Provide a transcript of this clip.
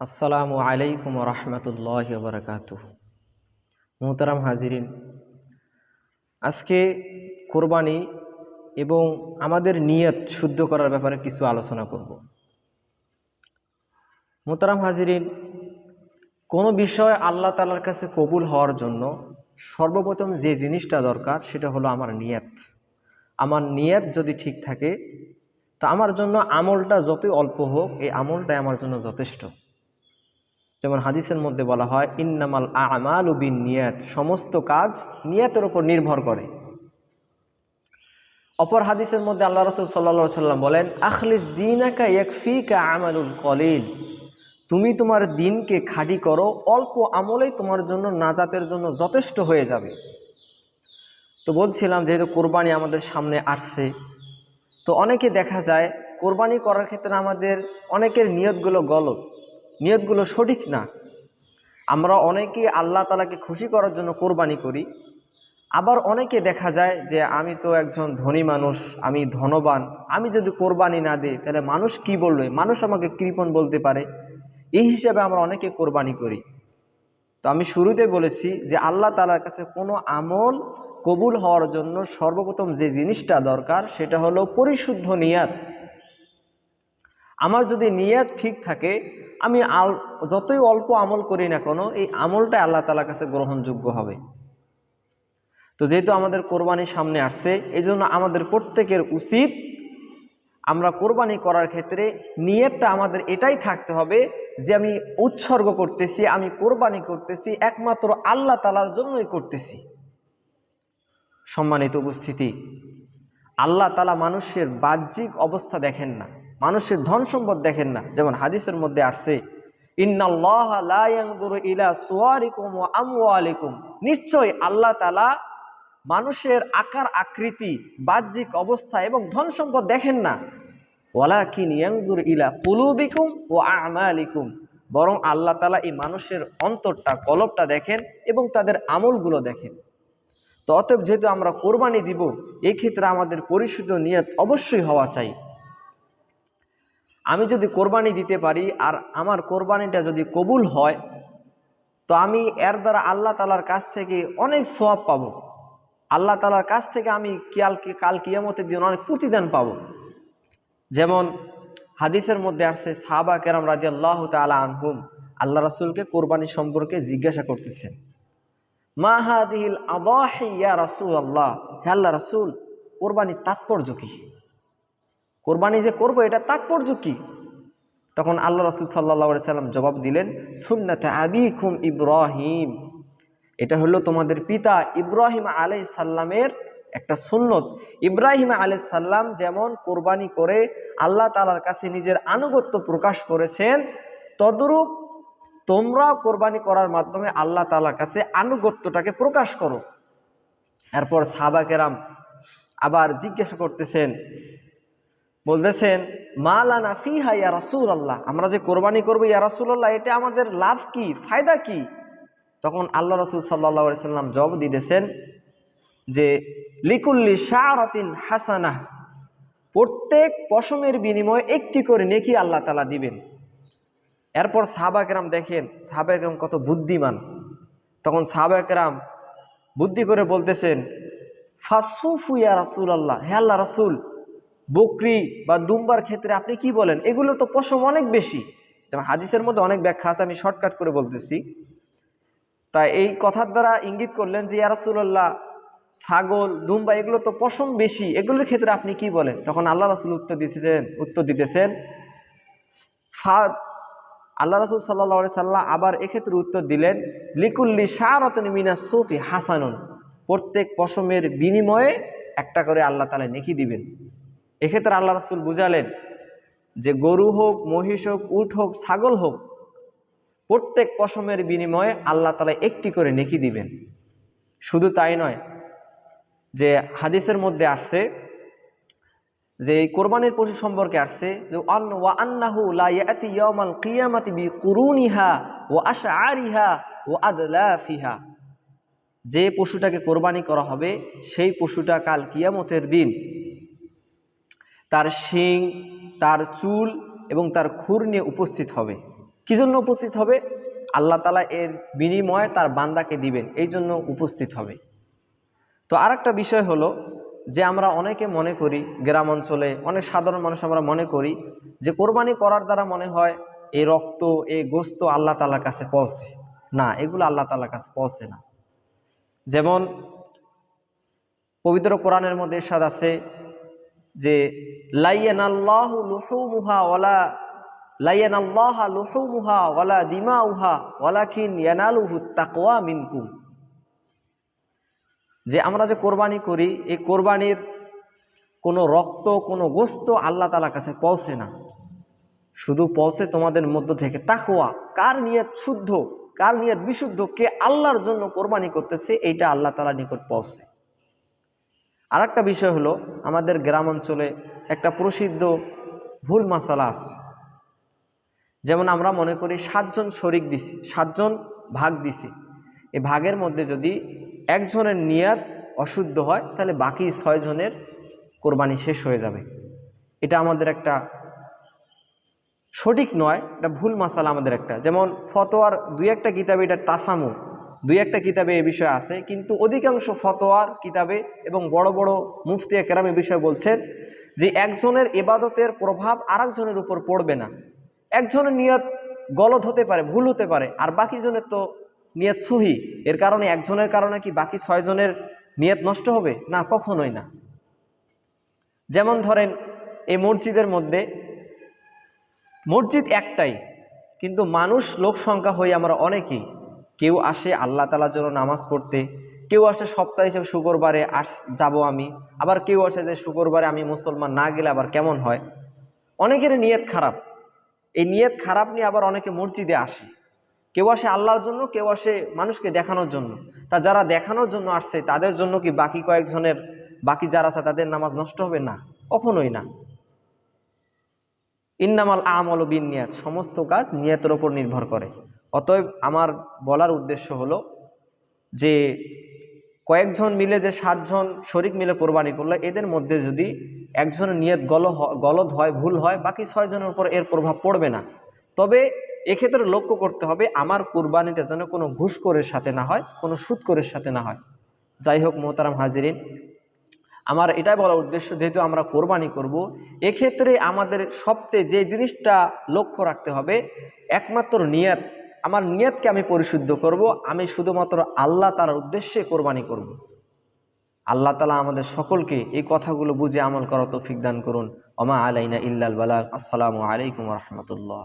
আসসালামু আলাইকুম রহমতুল্লাহ বরকাত মোহতারাম হাজিরিন, আজকে কোরবানি এবং আমাদের নিয়ত শুদ্ধ করার ব্যাপারে কিছু আলোচনা করব। মোহতারাম হাজিরিন, কোনো বিষয় আল্লাহ তালার কাছে কবুল হওয়ার জন্য সর্বপ্রথম যে জিনিসটা দরকার সেটা হলো আমার নিয়ত। আমার নিয়ত যদি ঠিক থাকে, তা আমার জন্য আমলটা যতই অল্প হোক, এই আমলটাই আমার জন্য যথেষ্ট। যেমন হাদিসের মধ্যে বলা হয়, ইন্নামাল আমাল উবিন নিয়াত সমস্ত কাজ নিয়াতের উপর নির্ভর করে। অপর হাদিসের মধ্যে আল্লাহ রসুল সাল্লা সাল্লাম বলেন, আখলিস দিনাকা একফিকা আমালুল কলিল তুমি তোমার দিনকে খাঁটি করো, অল্প আমলেই তোমার জন্য নাজাতের জন্য যথেষ্ট হয়ে যাবে। তো বলছিলাম যেহেতু কোরবানি আমাদের সামনে আসছে, তো অনেকে দেখা যায় কোরবানি করার ক্ষেত্রে আমাদের অনেকের নিয়তগুলো গলত নিয়তগুলো সঠিক না। আমরা অনেকে আল্লাহ তালাকে খুশি করার জন্য কোরবানি করি। আবার অনেকে দেখা যায় যে, আমি তো একজন ধনী মানুষ, আমি ধনবান, আমি যদি কোরবানি না দিই, তাহলে মানুষ কি বলবে? মানুষ আমাকে কৃপণ বলতে পারে। এই হিসাবে আমরা অনেকে কোরবানি করি। তো আমি শুরুতে বলেছি যে, আল্লাহ তালার কাছে কোনো আমল কবুল হওয়ার জন্য সর্বপ্রথম যে জিনিসটা দরকার, সেটা হলো পরিশুদ্ধ নিয়াত। আমার যদি নিয়াত ঠিক থাকে আমি আল, যতই অল্প আমল করি না কোনো, এই আমলটা আল্লাহ তালার কাছে গ্রহণযোগ্য হবে। তো যেহেতু আমাদের কোরবানি সামনে আসছে এই আমাদের প্রত্যেকের উচিত আমরা কোরবানি করার ক্ষেত্রে নিয়তটা আমাদের এটাই থাকতে হবে যে আমি উৎসর্গ করতেছি, আমি কোরবানি করতেছি, একমাত্র আল্লাহ তালার জন্যই করতেছি। সম্মানিত উপস্থিতি, আল্লাহ তালা মানুষের বাহ্যিক অবস্থা দেখেন না। মানুষের ধন সম্পদ দেখেন না। যেমন হাদিসের মধ্যে আসছে নিশ্চয় আল্লাহ তালা মানুষের আকার, আকৃতি, বাহ্যিক অবস্থা এবং ধন সম্পদ দেখেন না। ওয়ালাকিন ইয়াংদুর ইলা কুলুবিকুম ও আমালিকুম। বরং আল্লাহ তালা এই মানুষের অন্তরটা, কলবটা দেখেন এবং তাদের আমলগুলো দেখেন। তো অতএব যেহেতু আমরা কোরবানি দিব এই ক্ষেত্রে আমাদের পরিশুদ্ধ নিয়ত অবশ্যই হওয়া চাই। আমি যদি কোরবানি দিতে পারি আর আমার কোরবানিটা যদি কবুল হয়, তো আমি এর দ্বারা আল্লাহ তালার কাছ থেকে অনেক সোয়াব পাব। আল্লাহ তালার কাছ থেকে আমি কিয়াল কাল কিয়ামতের দিন অনেক প্রতিদান পাব। যেমন হাদিসের মধ্যে আসছে, সাহাবা কেরাম রাজি আল্লাহ তালা আনহুম, আল্লাহ রাসুলকে কোরবানি সম্পর্কে জিজ্ঞাসা করতেছেন মা হাদিহিল আবাহিয়া রাসুল আল্লাহ হে আল্লাহ রাসুল, কোরবানির তাৎপর্য কী? কোরবানি যে করব, এটা তাৎপর্য কি? তখন আল্লাহ রসুল সাল্লা সাল্লাম জবাব দিলেন, সুন্নাতে আবিকুম ইব্রাহিম। এটা হলো তোমাদের পিতা ইব্রাহিম আলাই সাল্লামের একটা সুন্নত। ইব্রাহিম আলাই সাল্লাম যেমন কোরবানি করে আল্লাহ তালার কাছে নিজের আনুগত্য প্রকাশ করেছেন, তদরূপ তোমরা কোরবানি করার মাধ্যমে আল্লাহ তালার কাছে আনুগত্যটাকে প্রকাশ করো। এরপর সাহাবাকেরাম আবার জিজ্ঞাসা করতেছেন বলতেছেন, মালানা ফিহা ইয়া রাসুল আল্লাহ আমরা যে কোরবানি করব, ইয়া রাসুল আল্লাহ এটা আমাদের লাভ কি? ফায়দা কি? তখন আল্লাহ রসুল সাল্লা সাল্লাম জব দিতেছেন যে, লিকুল্লি শাহরতিন হাসানাহ প্রত্যেক পশমের বিনিময়ে একটি করে নেকি আল্লাহ তালা দিবেন। এরপর সাহাবাকেরাম দেখেন সাহাবাকেরাম কত বুদ্ধিমান। তখন সাহাবাকেরাম বুদ্ধি করে বলতেছেন, ফাসুফু ইয়া রাসুল আল্লাহ হে আল্লাহ রাসুল বকরি বা দুম্বার ক্ষেত্রে আপনি কি বলেন? এগুলো তো পশম অনেক বেশি। যেমন হাদিসের মধ্যে অনেক ব্যাখ্যা আছে, আমি শর্টকাট করে বলতেছি। তা এই কথার দ্বারা ইঙ্গিত করলেন যে ইয়ারাসুল্লাহ ছাগল, দুম্বা, এগুলো তো পশম বেশি। এগুলোর ক্ষেত্রে আপনি কি বলেন? তখন আল্লাহ রাসুল উত্তর দিতেছেন উত্তর দিতেছেন ফাদ আল্লাহ রসুল সাল্লা সাল্লাহ আবার এক্ষেত্রে উত্তর দিলেন, লিকুল্লি শাহরতন মিনা সফি হাসানুন। প্রত্যেক পশমের বিনিময়ে একটা করে আল্লাহ তালা নেকি দিবেন। এক্ষেত্রে আল্লাহ রসুল বুঝালেন যে গরু হোক, মহিষ হোক, উট হোক, ছাগল হোক, প্রত্যেক পশমের বিনিময়ে আল্লাহ তালা একটি করে নেকি দিবেন। শুধু তাই নয়, যে হাদিসের মধ্যে আসছে যে কোরবানির পশু সম্পর্কে আসছে যে ওয়া আন্নাহু ইয়ামাল কিয়ামাতি বি কুরুনিহা ও আশা আরিহা ও আদলাফিহা। যে পশুটাকে কোরবানি করা হবে, সেই পশুটা কাল কিয়ামতের দিন তার শিং, তার চুল এবং তার খুর নিয়ে উপস্থিত হবে। কী জন্য উপস্থিত হবে? আল্লাহ তালা এর বিনিময়ে তার বান্দাকে দিবেন, এই জন্য উপস্থিত হবে। তো আর একটা বিষয় হলো যে আমরা অনেকে মনে করি, গ্রাম অঞ্চলে অনেক সাধারণ মানুষ আমরা মনে করি যে কোরবানি করার দ্বারা মনে হয় এই রক্ত এই গোস্ত আল্লাহ তালার কাছে পৌঁছে। না, এগুলো আল্লাহ তালার কাছে পৌঁছে না। যেমন পবিত্র কোরআনের মধ্যে এরশাদ আছে যে লাইয়ান আল্লাহ লুহুমুহা ওয়ালা লাইয়ান আল্লাহ লুহুমুহা ওয়ালা দিমা উহা ওয়ালাকিন ইয়ানালুহু তাকওয়া মিনকুম। যে, আমরা যে কোরবানি করি, এই কোরবানির কোনো রক্ত, কোনো গোস্ত আল্লাহ তালার কাছে পৌঁছে না। শুধু পৌঁছে তোমাদের মধ্য থেকে তাকোয়া কার নিয়ত শুদ্ধ, কার নিয়ত বিশুদ্ধ, কে আল্লাহর জন্য কোরবানি করতেছে, এইটা আল্লাহ তালার নিকট পৌঁছে। আর একটা বিষয় হলো আমাদের গ্রাম অঞ্চলে একটা প্রসিদ্ধ ভুল মশালা আছে। যেমন আমরা মনে করি সাতজন শরিক দিছি, সাতজন ভাগ দিছি। এই ভাগের মধ্যে যদি একজনের নিয়াত অশুদ্ধ হয়, তাহলে বাকি ছয়জনের কোরবানি শেষ হয়ে যাবে। এটা আমাদের একটা সঠিক নয়, এটা ভুল মাসালা আমাদের একটা। যেমন ফতোয়ার দুই একটা কিতাবে এটার তাসামু। দুই একটা কিতাবে এ বিষয়ে আছে, কিন্তু অধিকাংশ ফতোয়ার কিতাবে এবং বড় বড় মুফতি কেরাম এ বিষয়ে বলছেন যে একজনের এবাদতের প্রভাব আরেকজনের উপর পড়বে না। একজনের নিয়ত গলদ হতে পারে, ভুল হতে পারে, আর বাকি জনের তো নিয়ত সহি। এর কারণে একজনের কারণে কি বাকি ছয়জনের নিয়ত নষ্ট হবে? না, কখনোই না। যেমন ধরেন, এই মসজিদের মধ্যে, মসজিদ একটাই, কিন্তু মানুষ লোক সংখ্যা হই আমরা অনেকেই। কেউ আসে আল্লাহ তালার জন্য নামাজ পড়তে, কেউ আসে সপ্তাহ হিসেবে শুক্রবারে আস, যাব আমি, আবার কেউ আসে যে শুক্রবারে আমি মুসলমান না গেলে আবার কেমন হয়? অনেকের নিয়ত খারাপ। এই নিয়ত খারাপ নিয়ে আবার অনেকে মসজিদে আসে। কেউ আসে আল্লাহর জন্য, কেউ আসে মানুষকে দেখানোর জন্য। তা যারা দেখানোর জন্য আসছে, তাদের জন্য কি বাকি কয়েকজনের, বাকি যারা আছে তাদের নামাজ নষ্ট হবে না? কখনোই না। ইন্নামাল আমল বিন নিয়াত, সমস্ত কাজ নিয়তের ওপর নির্ভর করে। অতএব আমার বলার উদ্দেশ্য হলো যে কয়েকজন মিলে যে সাতজন শরিক মিলে কোরবানি করল, এদের মধ্যে যদি একজনের নিয়ত গল গলদ হয়, ভুল হয়, বাকি ছয়জনের উপর এর প্রভাব পড়বে না। তবে এক্ষেত্রে লক্ষ্য করতে হবে আমার কোরবানিটা যেন কোনো ঘুষখোরের সাথে না হয়, কোনো সুদকরের সাথে না হয়। যাই হোক, মোহতারাম হাজিরিন, আমার এটাই বলার উদ্দেশ্য, যেহেতু আমরা কোরবানি করব, এক্ষেত্রে আমাদের সবচেয়ে যে জিনিসটা লক্ষ্য রাখতে হবে, একমাত্র নিয়ত আমার নিয়তকে আমি পরিশুদ্ধ করব, আমি শুধুমাত্র আল্লাহ তার উদ্দেশ্যে কোরবানি করব। আল্লাহ তালা আমাদের সকলকে এই কথাগুলো বুঝে আমল করা তৌফিক দান করুন। অমা আলাইনা ইল্লাল বালাক আসসালামু আলাইকুম রহমতুল্লাহ।